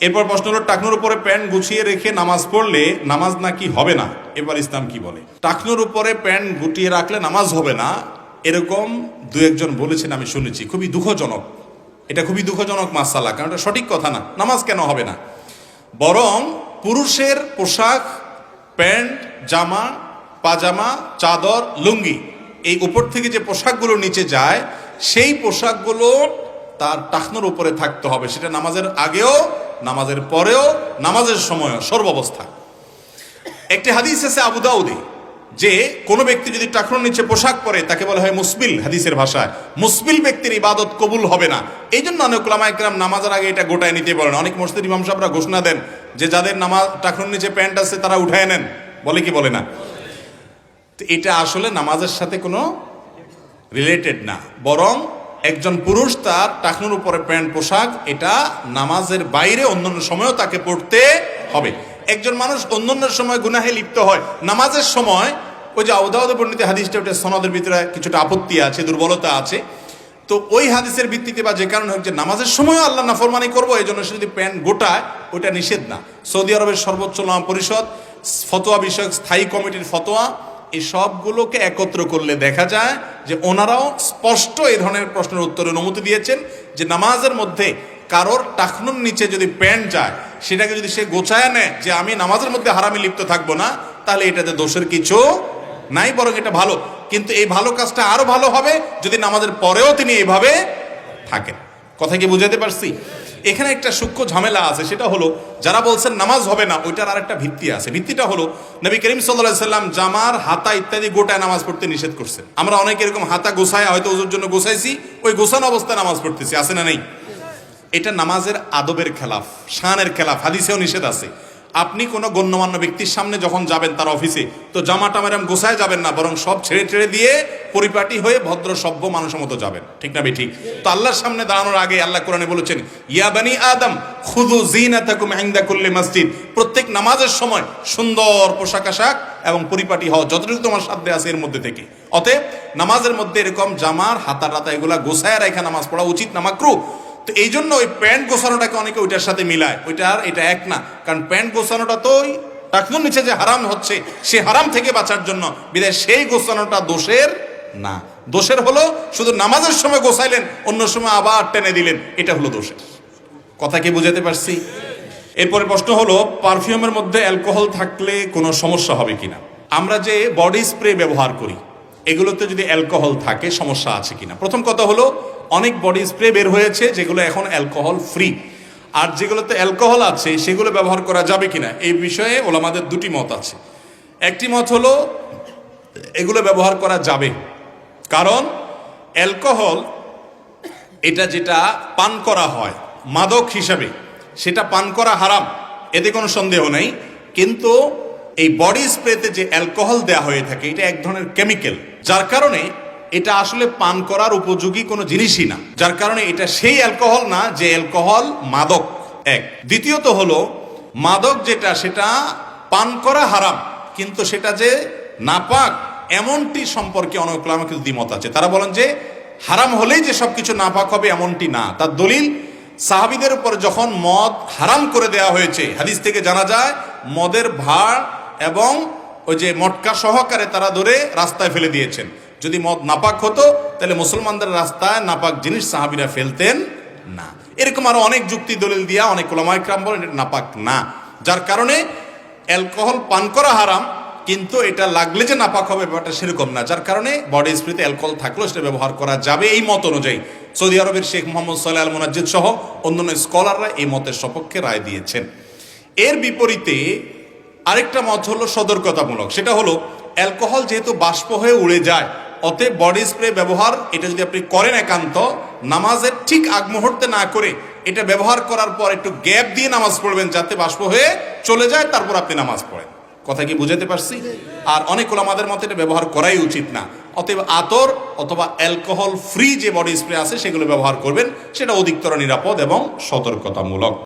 এরপর প্রশ্ন হলো, টাকনোর উপরে প্যান্ট গুছিয়ে রেখে নামাজ পড়লে নামাজ নাকি হবে না? এবার ইসলাম কি বলে? টাকনোর উপরে প্যান্ট গুটিয়ে রাখলে নামাজ হবে না? এরকম দু একজন বলেছেন, আমি শুনেছি। খুবই দুঃখজনক। এটা খুবই দুঃখজনক মাসালা, কারণ এটা সঠিক কথা না। নামাজ কেন হবে না? বরং পুরুষের পোশাক, প্যান্ট, জামা, পাজামা, চাদর, লুঙ্গি, এই উপর থেকে যে পোশাকগুলো নিচে যায়, সেই পোশাকগুলো তার টাকনোর উপরে থাকতে হবে। সেটা নামাজের আগেও নামাজের পরেও নামাজের সময়ও সর্বাবস্থা। একটি হাদিস আছে আবু দাউদে, যে কোনো ব্যক্তি যদি টাকনোর নিচে পোশাক পরে, তাকে বলা হয় মুসবিল হাদিসের ভাষায়। মুসবিল ব্যক্তির ইবাদত কবুল হবে না। এই জন্য অনেক ওলামা একরাম নামাজের আগে এটা গোটায় নিতে বলেন। অনেক মসজিদ ইমাম সাহেবরা ঘোষণা দেন যে যাদের নামাজ টাকনোর নিচে প্যান্ট আছে তারা উঠায় নেন। বলে কি বলে না? তো এটা আসলে নামাজের সাথে কোনো রিলেটেড না। বরং একজন পুরুষ তার টাকনুর উপরে প্যান্ট, পোশাক, এটা নামাজের বাইরে অন্যান্য সময়ও তাকে পড়তে হবে। একজন মানুষ অন্যান্য সময় গুনাহে লিপ্ত হয়। নামাজের সময়, ওই যে আউদাউদ বর্ণিত হাদিসটা ওটা সনদের ভিতরে কিছুটা আপত্তি আছে, দুর্বলতা আছে। তো ওই হাদিসের ভিত্তিতে বা যে কারণে হোক যে নামাজের সময়ও আল্লাহ নাফরমানি করব এই জন্য সে যদি প্যান্ট গোটায়, ওইটা নিষেধ না। সৌদি আরবের সর্বোচ্চ নাম পরিষদ, ফতোয়া বিষয়ক স্থায়ী কমিটির ফতোয়া এই সবগুলোকে একত্র করলে দেখা যায় যে ওনারাও স্পষ্ট এই ধরনের প্রশ্নের উত্তরে অনুমতি দিয়েছেন যে নামাজের মধ্যে কারোর টাকনুর নিচে যদি প্যান্ট যায়, সেটাকে যদি সে গোছায় নেয় যে আমি নামাজের মধ্যে হারামি লিপ্ত থাকব না, তাহলে এটাতে দোষের কিছু নাই, বরং এটা ভালো। কিন্তু এই ভালো কাজটা আরও ভালো হবে যদি নামাজের পরেও তিনি এইভাবে থাকেন। কথা কি বুঝাতে পারছি? এখানে একটা সূক্ষ্ম ঝামেলা আছে, সেটা হলো, যারা বলছেন নামাজ হবে না, ওইটার আর একটা ভিত্তি আছে। ভিত্তিটা হলো, নবী করিম সাল্লাহ সাল্লাম জামার হাতা ইত্যাদি গোটায় নামাজ পড়তে নিষেধ করছেন। আমরা অনেক এরকম হাতা গোসায় হয়তো ওজোর জন্য গোসাইছি ওই গোসান অবস্থায় নামাজ পড়তেছি, আছে না নেই? এটা নামাজের আদবের খেলাফ, শানের খেলাফ, হাদিসেও নিষেধ আছে। আপনি কোনো গণ্যমান্য ব্যক্তির সামনে যখন যাবেন তার অফিসে, তো জামাটা মেরাম গোছায় যাবেন না, বরং সব ছেড়ে ছেড়ে দিয়ে পরিপাটি হয়ে ভদ্র সভ্য মানুষের মতো যাবেন। ঠিক না ঠিক তো আল্লাহর সামনে দাঁড়ানোর আগে আল্লাহ কোরআনে বলেছেন, ইয়া বানি আদম খুদু জিনাতাকুম ইনদা কুল্লি মসজিদ। প্রত্যেক নামাজের সময় সুন্দর পোশাক আশাক এবং পরিপাটি হওয়া যতটুকু তোমার সাধ্যে আছে এর মধ্যে থেকে। অতএব নামাজের মধ্যে এরকম জামার হাতা টাতা এগুলা গোসায় রেখা নামাজ পড়া উচিত না, মাকরু। তো এই জন্য ওই প্যান্ট গোছানোটাকে অনেকে ওইটার সাথে মিলায়। ওইটা আর এটা এক না। কারণ প্যান্ট গোছানোটা তো ওই টাকনুর নিচে যে হারাম হচ্ছে, সে হারাম থেকে বাঁচার জন্য বিদায় সেই গোছানোটা দোষের না। দোষের হলো শুধু নামাজের সময় গোছাইলেন, অন্য সময় আবার টেনে দিলেন। এটা হলো দোষের কথা কি বুঝাতে পারছি? এরপরে প্রশ্ন হলো, পারফিউমের মধ্যে অ্যালকোহল থাকলে কোনো সমস্যা হবে কিনা? আমরা যে বডি স্প্রে ব্যবহার করি, এগুলোতে যদি অ্যালকোহল থাকে, সমস্যা আছে কিনা? প্রথম কথা হলো অনেক বডি স্প্রে বের হয়েছে, যেগুলো এখন অ্যালকোহল ফ্রি আর যেগুলোতে অ্যালকোহল আছে, সেগুলো ব্যবহার করা যাবে কিনা, এই বিষয়ে ওলামাদের দুটি মত আছে। একটি মত হলো, এগুলো ব্যবহার করা যাবে। কারণ অ্যালকোহল এটা যেটা পান করা হয়, মাদক হিসাবে, সেটা পান করা হারাম, এতে কোনো সন্দেহ নেই। কিন্তু, এই বডি স্প্রেতে যে অ্যালকোহল দেয়া হয়ে থাকে, এটা এক ধরনের কেমিক্যাল যার কারণে এটা আসলে পান করার উপযোগী কোনো জিনিসই না। যার কারণে এটা সেই অ্যালকোহল না যে অ্যালকোহল মাদক, এক। দ্বিতীয়ত হলো, মাদক যেটা, সেটা পান করা হারাম, কিন্তু সেটা যে নাপাক, এমনটি সম্পর্কে অনেক আমাকে দ্বিমত আছে। তারা বলেন যে, হারাম হলেই যে সবকিছু নাপাক হবে এমনটি না। তার দলিল, সাহাবিদের উপর যখন মদ হারাম করে দেয়া হয়েছে, হাদিস থেকে জানা যায়, মদের ভাড় এবং ওই যে মটকা সহকারে তারা ধরে রাস্তায় ফেলে দিয়েছেন। যদি মদ নাপাক হতো, তাহলে মুসলমানদের রাস্তায় নাপাক জিনিস সাহাবিরা ফেলতেন না। এরকম আরও অনেক যুক্তি দলিল দিয়া অনেক ওলামাইকরাম বলেন, এটা নাপাক না। যার কারণে অ্যালকোহল পান করা হারাম, কিন্তু এটা লাগলে যে নাপাক হবে ব্যাপারটা সেরকম না। যার কারণে বডি স্প্রেতে অ্যালকোহল থাকলেও সেটা ব্যবহার করা যাবে এই মত অনুযায়ী। সৌদি আরবের শেখ মোহাম্মদ সাল্লাহ আল মুনাজ্জিদ সহ অন্যান্য স্কলাররা এই মতের সপক্ষে রায় দিয়েছেন। এর বিপরীতে আরেকটা মত হলো সতর্কতামূলক। সেটা হলো অ্যালকোহল যেহেতু বাষ্প হয়ে উড়ে যায় অতএব বডি স্প্রে ব্যবহার, এটা যদি আপনি করেন একান্ত, নামাজের ঠিক আগ মুহূর্তে না করে এটা ব্যবহার করার পর একটু গ্যাপ দিয়ে নামাজ পড়বেন যাতে বাষ্প হয়ে চলে যায়, তারপর আপনি নামাজ পড়েন। কথা কি বুঝাতে পারছি? আর অনেক আমাদের মতে এটা ব্যবহার করাই উচিত না। অতএব আতর অথবা অ্যালকোহল ফ্রি যে বডি স্প্রে আছে, সেগুলো ব্যবহার করবেন, সেটা অধিকতর নিরাপদ এবং সতর্কতামূলক।